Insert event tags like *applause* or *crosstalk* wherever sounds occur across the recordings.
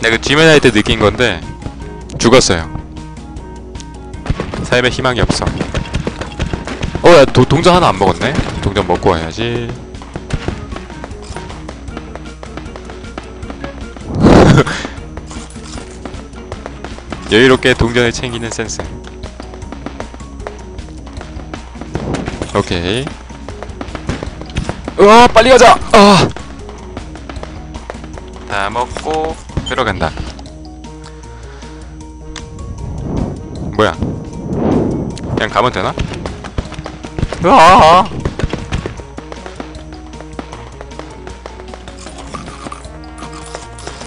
내가 G맨 할때 느낀 건데 죽었어요. 삶에 희망이 없어. 어, 야, 도, 동전 하나 안 먹었네? 동전 먹고 와야지. *laughs* 여유롭게 동전을 챙기는 센스. 오케이. 으아 빨리 가자! 아. 다 먹고 들어간다 뭐야 그냥 가면 되나? 으아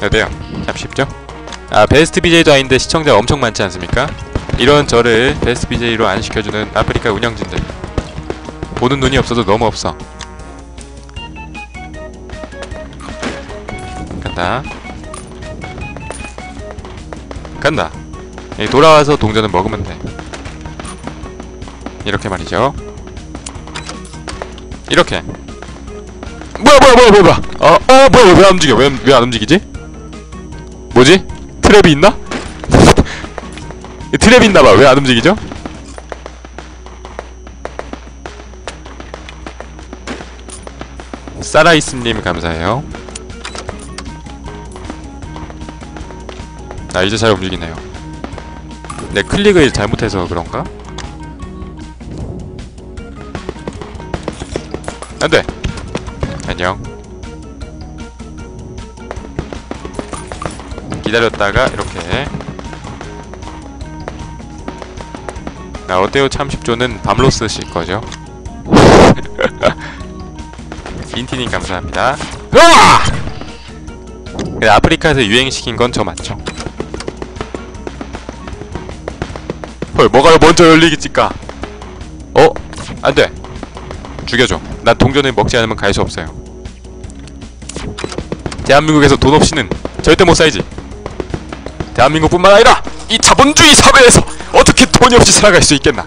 어때요? 참 쉽죠? 아 베스트 BJ도 아닌데 시청자 엄청 많지 않습니까? 이런 저를 베스트 BJ로 안 시켜주는 아프리카 운영진들 보는 눈이 없어도 너무 없어 간다 간다 돌아와서 동전을 먹으면 돼 이렇게 말이죠 이렇게 뭐야 뭐야 뭐야 뭐야 뭐야 어, 어 뭐야 왜 안 움직여 왜 왜 안 움직이지? 뭐지? 트랩이 있나? *laughs* 이 트랩이 있나봐 왜 안 움직이죠? 살아있음님 감사해요 아 이제 잘 움직이네요. 내 클릭을 잘못해서 그런가? 안돼! 안녕. 기다렸다가 이렇게. 나 어때요? 참 10조는 밤로스실 거죠? *laughs* 인티님 감사합니다. 으아! 근데 아프리카에서 유행시킨 건 저 맞죠 헐 뭐가 먼저 열리겠지까? 어? 안돼. 죽여줘. 난 동전을 먹지 않으면 갈 수 없어요. 대한민국에서 돈 없이는 절대 못 살지. 대한민국뿐만 아니라 이 자본주의 사회에서 어떻게 돈이 없이 살아갈 수 있겠나?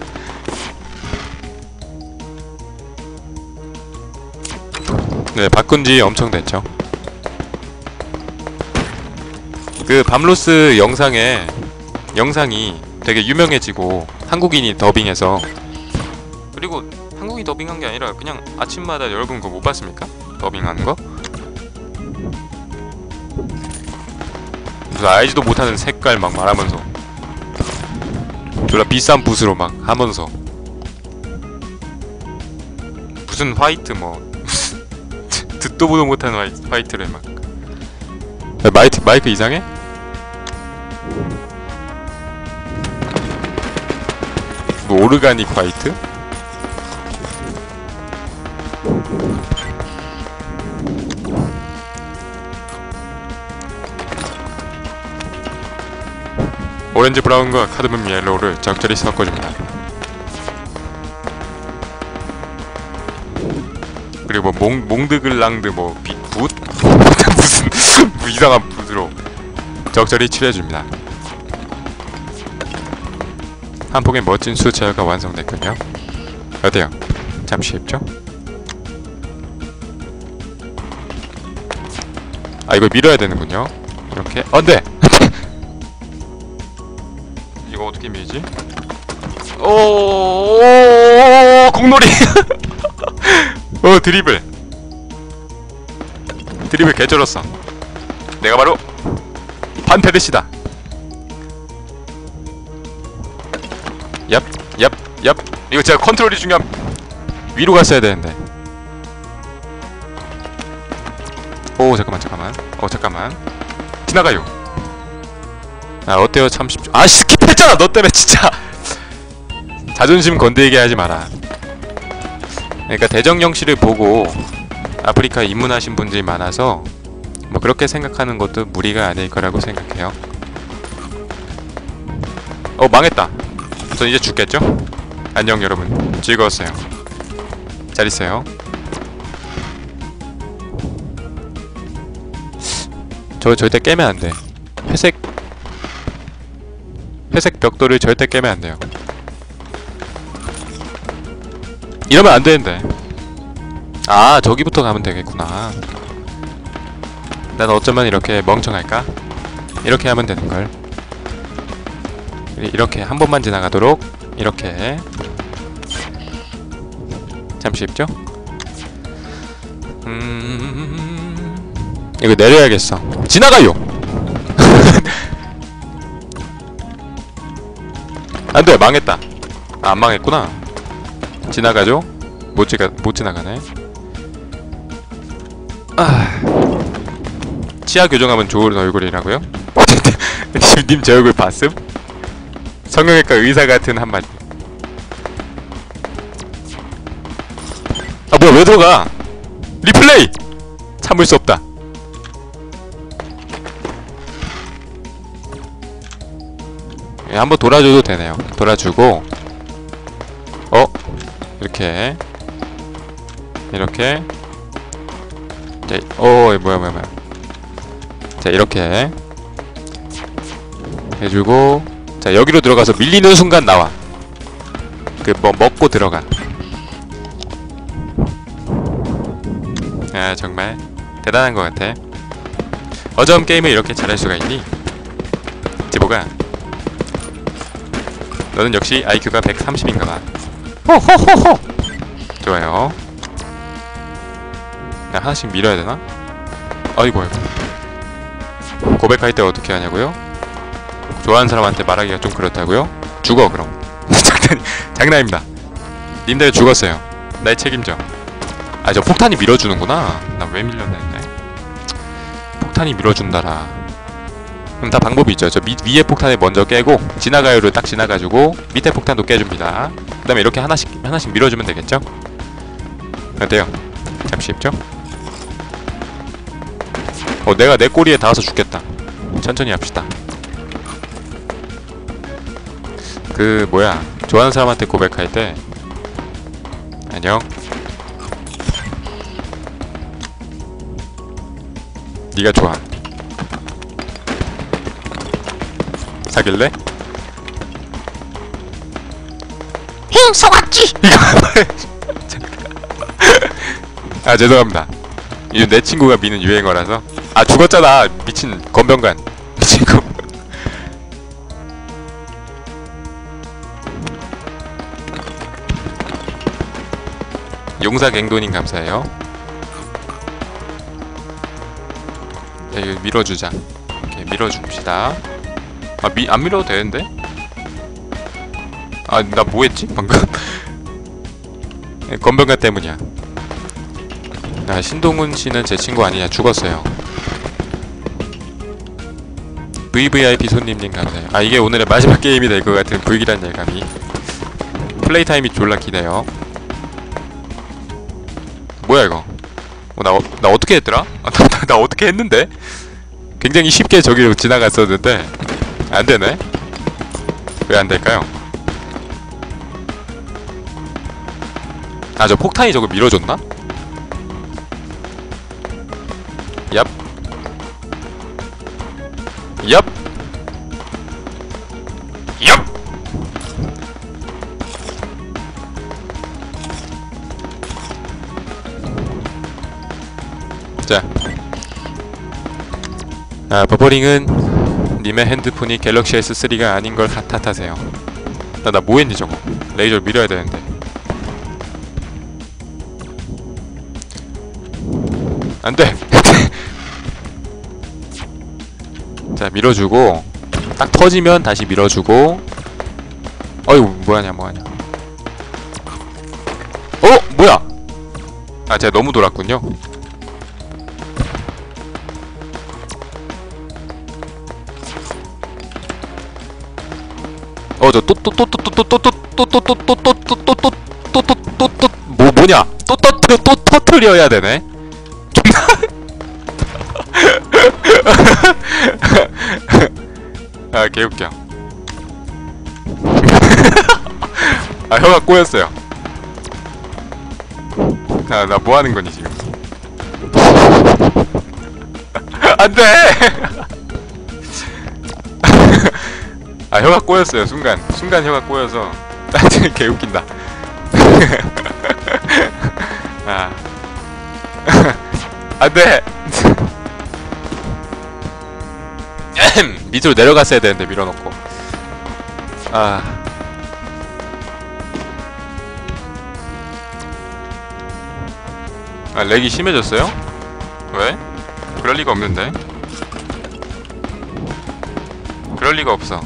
네 바꾼 지 엄청 됐죠. 그 밤로스 영상에 영상이 되게 유명해지고 한국인이 더빙해서 그리고 한국이 더빙한 게 아니라 그냥 아침마다 여러분 그거 못 봤습니까? 더빙하는 거? 무슨 알지도 못하는 색깔 막 말하면서 졸라 비싼 붓으로 막 하면서 무슨 화이트 뭐 *laughs* 듣도 보도 못하는 화이, 화이트를 막 야, 마이크, 마이크 이상해? 뭐 오르가닉 화이트? 오렌지 브라운과 카드뮴 옐로우를 적절히 섞어줍니다. 그리고 뭐 몽, 몽드글랑드 뭐 비, 붓? *laughs* 무슨 뭐 이상한 붓으로 적절히 칠해줍니다. 한 폭의 멋진 수채화가 완성됐군요. 어때요? 참 쉽죠? 아 이거 밀어야 되는군요. 이렇게 안돼. *laughs* 이거 어떻게 밀지? 오 공놀이. *laughs* 어 드리블. 드리블 개쩔었어. 내가 바로 판페르시다. 얍, 얍, 얍. 이거 진짜 컨트롤이 중요함. 위로 갔어야 되는데. 오 잠깐만 잠깐만. 어 잠깐만. 지나가요. 아 어때요 참 쉽죠. 아 스킵했잖아 너 때문에 진짜. *laughs* 자존심 건드리게 하지 마라. 그러니까 대정령 씨를 보고 아프리카 입문하신 분들이 많아서 뭐 그렇게 생각하는 것도 무리가 아닐 거라고 생각해요. 어 망했다. 전 이제 죽겠죠? 안녕 여러분. 즐거웠어요. 잘 있어요. 저 절대 깨면 안돼. 회색 회색 벽돌을 절대 깨면 안 돼요. 이러면 안 되는데. 아 저기부터 가면 되겠구나. 난 어쩌면 이렇게 멍청할까? 이렇게 하면 되는걸 이- 이렇게 한 번만 지나가도록 이렇게 잠시 쉽죠? 음... 이거 내려야겠어 지나가요! *laughs* 안돼 망했다 아, 안 망했구나 지나가죠? 못, 지가, 못 지나가네 아... 치아 교정하면 좋은 얼굴이라고요? *laughs* 님제 얼굴 봤음? 성형외과 의사 같은 한마디. 아 뭐야 왜 들어가? 리플레이! 참을 수 없다. 예, 한번 돌아줘도 되네요. 돌아주고 어? 이렇게. 이렇게. 자, 어 뭐야 뭐야 뭐야. 자 이렇게. 해주고 자 여기로 들어가서 밀리는 순간 나와. 그 뭐 먹고 들어가. 아 정말 대단한 것 같아. 어점 게임을 이렇게 잘할 수가 있니? 지보가 너는 역시 IQ가 130인가봐. 호호호호! 좋아요. 나 하나씩 밀어야 되나? 아이고 아이고. 고백할 때 어떻게 하냐고요? 좋아하는 사람한테 말하기가 좀 그렇다고요? 죽어 그럼. *laughs* 장난, 장난입니다. 님들 죽었어요. 날 책임져. 아 저 폭탄이 밀어주는구나. 나 왜 밀렸나 했네. 폭탄이 밀어준다라. 그럼 다 방법이 있죠. 저 밑, 위에 폭탄을 먼저 깨고 지나가요를 딱 지나가지고 밑에 폭탄도 깨줍니다. 그 다음에 이렇게 하나씩 하나씩 밀어주면 되겠죠? 어때요? 잠시 쉽죠? 어 내가 내 꼬리에 닿아서 죽겠다. 천천히 합시다 그 뭐야 좋아하는 사람한테 고백할 때. 안녕. 네가 좋아. 사귈래? 힝 속았지! 아 죄송합니다. 이거 내 친구가 미는 유행어라서. 아 죽었잖아. 미친 건병관. 미친 건 용사 갱돈님 감사해요 야 이거 밀어주자 이렇게 밀어줍시다 아 미, 안 밀어도 되는데? 아 나 뭐했지 방금 *laughs* 예, 건병관 때문이야 아, 신동훈 씨는 제 친구 아니냐 죽었어요. VVIP 손님님 감사해요. 아 이게 오늘의 마지막 게임이 될 것 같은 불길한 예감이. 플레이 타임이 졸라 기네요. 뭐야 이거? 어, 나, 어, 나 어떻게 했더라? 아, 나, 나, 나 어떻게 했는데? 굉장히 쉽게 저기로 지나갔었는데 안 되네. 왜 안 될까요? 아 저 폭탄이 저거 밀어줬나? 얍. 얍. 얍. 자. 아, 버퍼링은 님의 핸드폰이 갤럭시 S3가 아닌 걸 탓하세요. 나, 나 뭐했니 저거? 레이저 밀어야 되는데. 안 돼! *laughs* 자 밀어주고 딱 터지면 다시 밀어주고 어이구 뭐하냐 뭐하냐 어 뭐야 아 제가 너무 돌았군요 어저 또 또 또 또 또 또 또 또 또 또 또 또 또 또 또 또 또 또 뭐 뭐냐 또 터트려 또 터트려야 되네 아 개웃겨 아 혀가 꼬였어요 아나 뭐 하는 거니 지금 안돼 아 혀가 꼬였어요 순간 순간 혀가 꼬여서 *laughs* 아 지금 개웃긴다 *laughs* 아 *laughs* 안돼 밑으로 내려갔어야 되는데 밀어놓고 아 아, 렉이 심해졌어요? 왜? 그럴 리가 없는데. 그럴 리가 없어.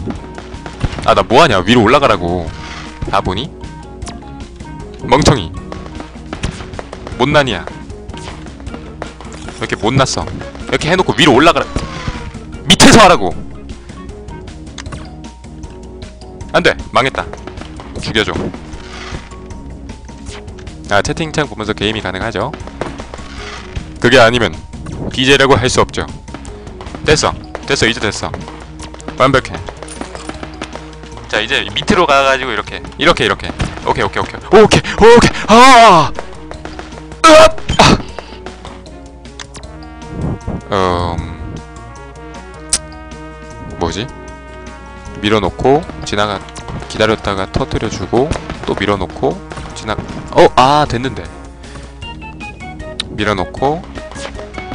아, 나 뭐하냐? 위로 올라가라고. 바보니? 멍청이. 못난이야. 왜 이렇게 못났어? 이렇게 해놓고 위로 올라가라. 밑에서 하라고. 안 돼. 망했다. 죽여줘. 아, 채팅창 보면서 게임이 가능하죠. 그게 아니면 BJ라고 할 수 없죠. 됐어. 됐어. 이제 됐어. 완벽해. 자, 이제 밑으로 가가지고 이렇게. 이렇게, 이렇게. 오케이, 오케이, 오케이. 오케이, 오케이. 아! 으악! 아! 음... 뭐지? 밀어놓고 지나가 기다렸다가 터뜨려주고 또 밀어놓고 지나 어! 아 됐는데 밀어놓고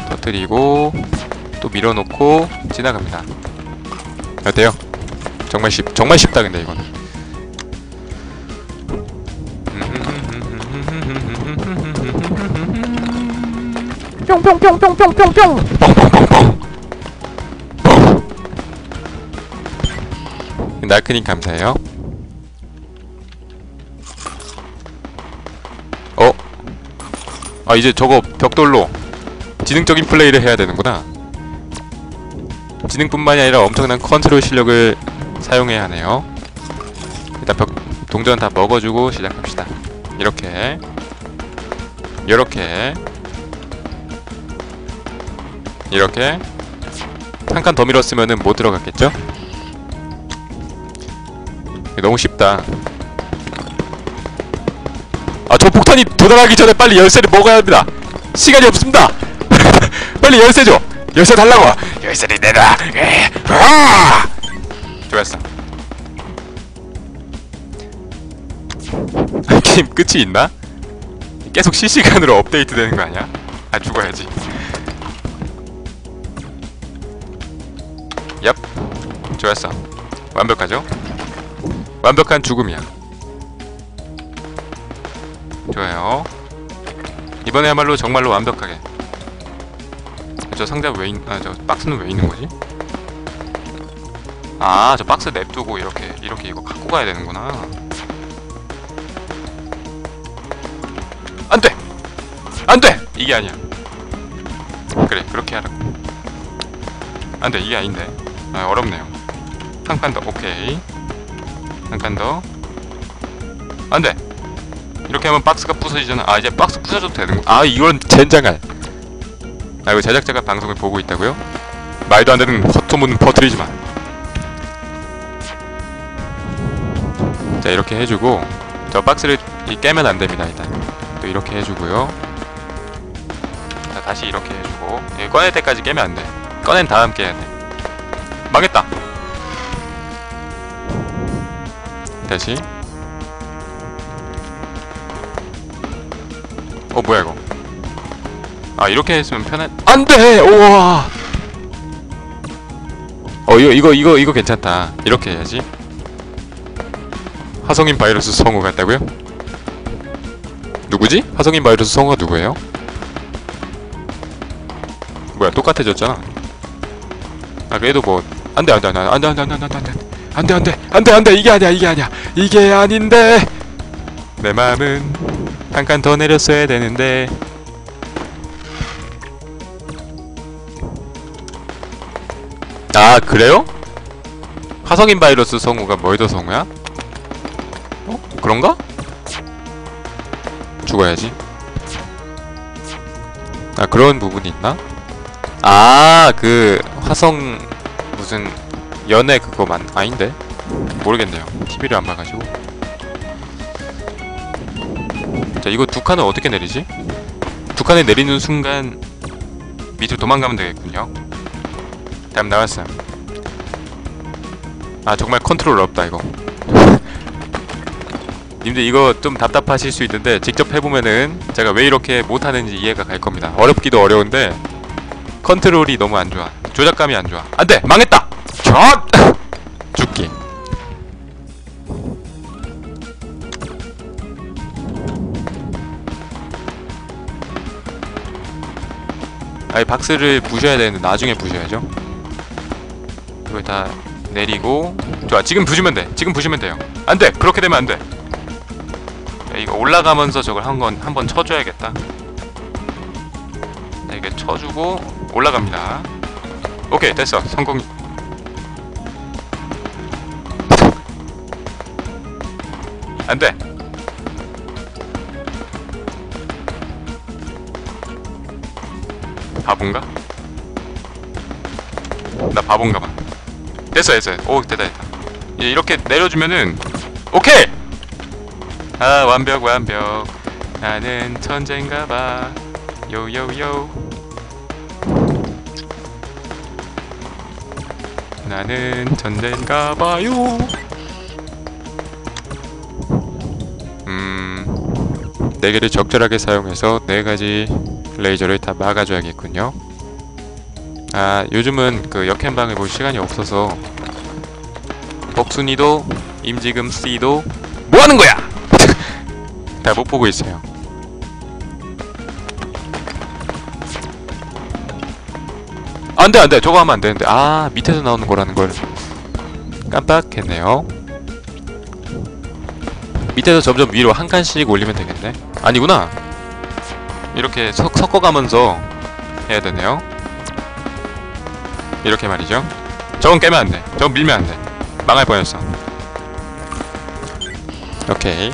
터뜨리고 또 밀어놓고 지나갑니다 어때요? 정말 쉽 정말 쉽다 근데 이거는 뿅뿅뿅뿅뿅뿅뿅. 날크님 감사해요 어? 아 이제 저거 벽돌로 지능적인 플레이를 해야 되는구나 지능뿐만이 아니라 엄청난 컨트롤 실력을 사용해야 하네요 일단 벽 동전 다 먹어주고 시작합시다 이렇게 이렇게 이렇게 한 칸 더 밀었으면은 못 들어갔겠죠? 너무 쉽다. 아, 저 폭탄이 도달하기 전에 빨리 열쇠를 먹어야 합니다. 시간이 없습니다. *laughs* 빨리 열쇠 줘. 열쇠 달라고. 열쇠를 내놔. 에, 아! 좋았어. *laughs* 게임 끝이 있나? 계속 실시간으로 업데이트 되는 거 아니야? 아, 죽어야지. 얍 좋았어 완벽하죠? 완벽한 죽음이야 좋아요 이번에야말로 정말로 완벽하게 저 상자 왜 있.. 아저 박스는 왜 있는 거지? 아 저 박스 냅두고 이렇게 이렇게 이거 갖고 가야 되는구나 안돼! 안돼! 이게 아니야 그래 그렇게 하라고 안돼 이게 아닌데 아 어렵네요 한 칸 더 오케이 한 칸 더 안돼 이렇게 하면 박스가 부서지잖아 아 이제 박스 부서져도 되는 거. 아 이건 젠장할 아 이거 제작자가 방송을 보고 있다고요? 말도 안 되는 헛소문 퍼뜨리지 마. 자 이렇게 해주고 저 박스를 이 깨면 안 됩니다 일단 또 이렇게 해주고요. 자 다시 이렇게 해주고 예, 꺼낼 때까지 깨면 안 돼. 꺼낸 다음 깨야 돼. 망했다. 다시. 어 뭐야 이거? 아 이렇게 했으면 편한. 안돼. 우와. 어 이거 이거 이거 이거 괜찮다. 이렇게 해야지. 화성인 바이러스 성우 같다고요? 누구지? 화성인 바이러스 성우가 누구예요? 뭐야 똑같아졌잖아. 아 그래도 뭐 안돼 안돼 안돼 안돼 안돼 안돼 안돼 안돼 안돼 안돼 안돼 안돼 이게 아니야 이게 아니야 이게 아닌데 내 마음은 한 칸 더 내렸어야 되는데 아 그래요? 화성인 바이러스 성우가 멀더 성우야? 어? 그런가? 죽어야지 아 그런 부분이 있나? 아, 그 화성 무슨 연애 그거 만 아닌데 모르겠네요. TV를 안 봐가지고. 자, 이거 두 칸을 어떻게 내리지? 두 칸을 내리는 순간 밑으로 도망가면 되겠군요. 다음 나왔어요. 아, 정말 컨트롤 없다 이거. 님들 이거 좀 답답하실 수 있는데 직접 해보면은 제가 왜 이렇게 못하는지 이해가 갈 겁니다. 어렵기도 어려운데 컨트롤이 너무 안 좋아. 조작감이 안 좋아. 안 돼! 망했다! 샷! *laughs* 죽기 아이 박스를 부셔야 되는데 나중에 부셔야죠 이걸 다 내리고 좋아 지금 부시면 돼 지금 부시면 돼요 안돼 그렇게 되면 안돼 이거 올라가면서 저걸 한번 한번 쳐줘야겠다. 자, 이게 쳐주고 올라갑니다. 오케이 됐어. 성공. 안돼. 바본가? 나 바본가 봐. 됐어 됐어. 오 됐다 됐다. 이렇게 내려주면은 오케이 아 완벽 완벽. 나는 천재인가 봐. 요요요. 나는 천재인가 봐요. 음... 네 개를 적절하게 사용해서 네 가지 레이저를 다 막아줘야겠군요. 아 요즘은 그 역행방을 볼 시간이 없어서 복순이도 임지금 C도 뭐하는 거야? 다못 보고 있어요. 안돼 안돼. 저거 하면 안 되는데. 아 밑에서 나오는 거라는 걸. 깜빡했네요. 밑에서 점점 위로 한 칸씩 올리면 되겠네. 아니구나. 이렇게 섞, 섞어가면서 해야 되네요. 이렇게 말이죠. 저건 깨면 안돼. 저건 밀면 안돼. 망할 뻔했어. 오케이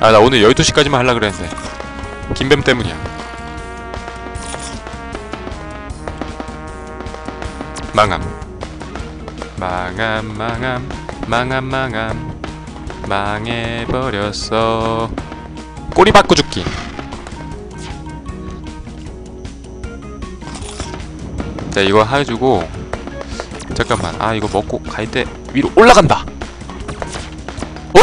아 나 오늘 12시까지만 하려 그랬는데. 김뱀 때문이야. 망함. 망함 망함 망함 망함. 망해버렸어. 꼬리 바꿔 죽기. 자 이거 해주고 잠깐만. 아 이거 먹고 갈 때 위로 올라간다. 오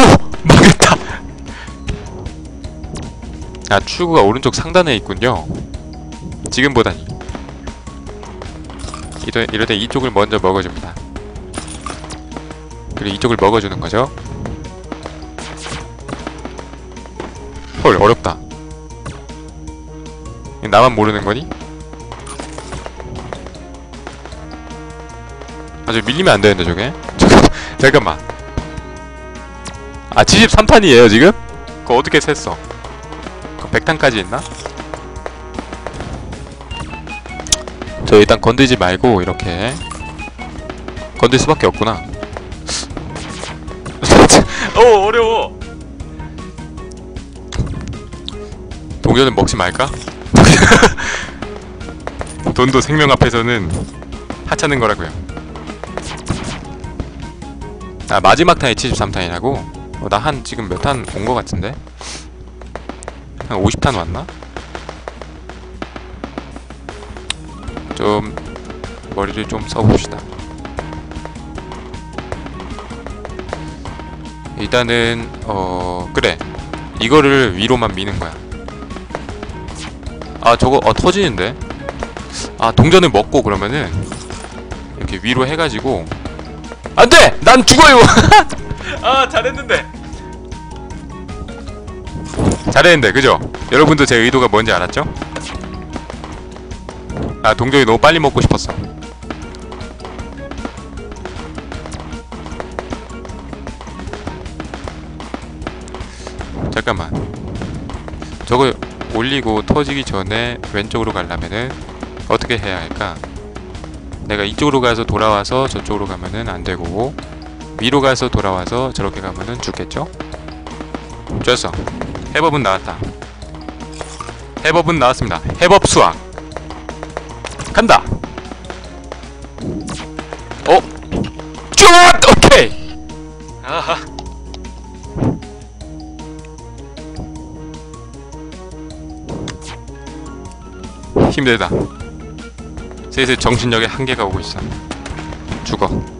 아 출구가 오른쪽 상단에 있군요. 지금 보다니 이럴 때 이쪽을 먼저 먹어줍니다. 그리고 이쪽을 먹어주는 거죠. 헐 어렵다. 나만 모르는 거니? 아주 밀리면 안 되는데 저게? *laughs* 잠깐만. 아 73탄이에요 지금? 그거 어떻게 셌어? 그 100탄까지 있나? 저 일단 건들지 말고 이렇게 건들 수밖에 없구나 *laughs* 어 어려워 동료는 먹지 말까? *laughs* 돈도 생명 앞에서는 하찮은 거라고요 아 마지막 탄이 73탄이라고? 어, 나 한 지금 몇 탄 온 거 같은데? 한 50탄 왔나? 좀 머리를 좀 써봅시다. 일단은 어 그래. 이거를 위로만 미는 거야. 아 저거 어 터지는데? 아 동전을 먹고 그러면은 이렇게 위로 해가지고. 안돼! 난 죽어요! *laughs* 아 잘했는데 잘했는데 그죠 여러분도 제 의도가 뭔지 알았죠 아 동전이 너무 빨리 먹고 싶었어 잠깐만 저거 올리고 터지기 전에 왼쪽으로 가려면은 어떻게 해야 할까? 내가 이쪽으로 가서 돌아와서 저쪽으로 가면은 안 되고 위로 가서 돌아와서 저렇게 가면은 죽겠죠? 좋았어. 해법은 나왔다. 해법은 나왔습니다. 해법 수학. 간다. 어? 쭈! 오케이. 아하. 힘들다. 슬슬 정신력에 한계가 오고 있어. 죽어.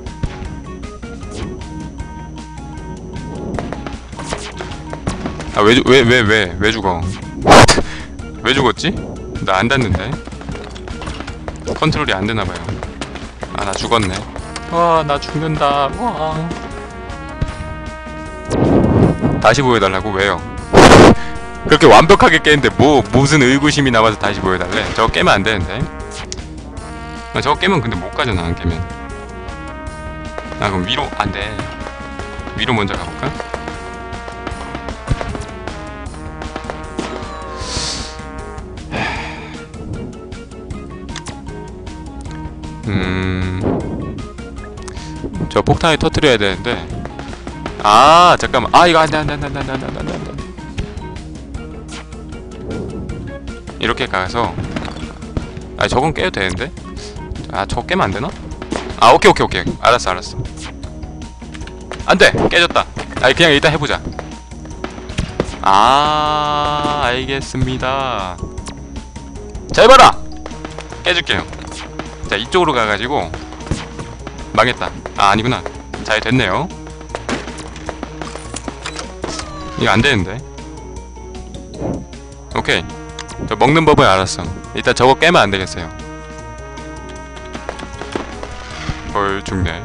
아, 왜, 왜, 왜, 왜, 왜 죽어? *laughs* 왜 죽었지? 나 안 닿는데? 컨트롤이 안 되나봐요. 아 나 죽었네 와 나 죽는다 와 다시 보여달라고 왜요 그렇게 완벽하게 깼는데 뭐 무슨 의구심이 남아서 다시 보여달래 저거 깨면 안 되는데 아, 저거 깨면 근데 못 가잖아 안 깨면 아 그럼 위로 안 돼 위로 먼저 가볼까? 음... 저 폭탄을 터트려야 되는데. 아 잠깐만. 아 이거 안돼 안돼 안돼 안돼 안돼 안돼 안돼 이렇게 가서. 아 저건 깨도 되는데? 아 저거 깨면 안되나? 아 오케이 오케이 오케이. 알았어 알았어. 안돼! 깨졌다. 아 그냥 일단 해보자. 아 알겠습니다. 잘 봐라! 깨줄게요. 자 이쪽으로 가가지고 망했다. 아 아니구나. 잘 됐네요. 이거 안 되는데. 오케이. 저 먹는 법을 알았어. 일단 저거 깨면 안 되겠어요. 헐 죽네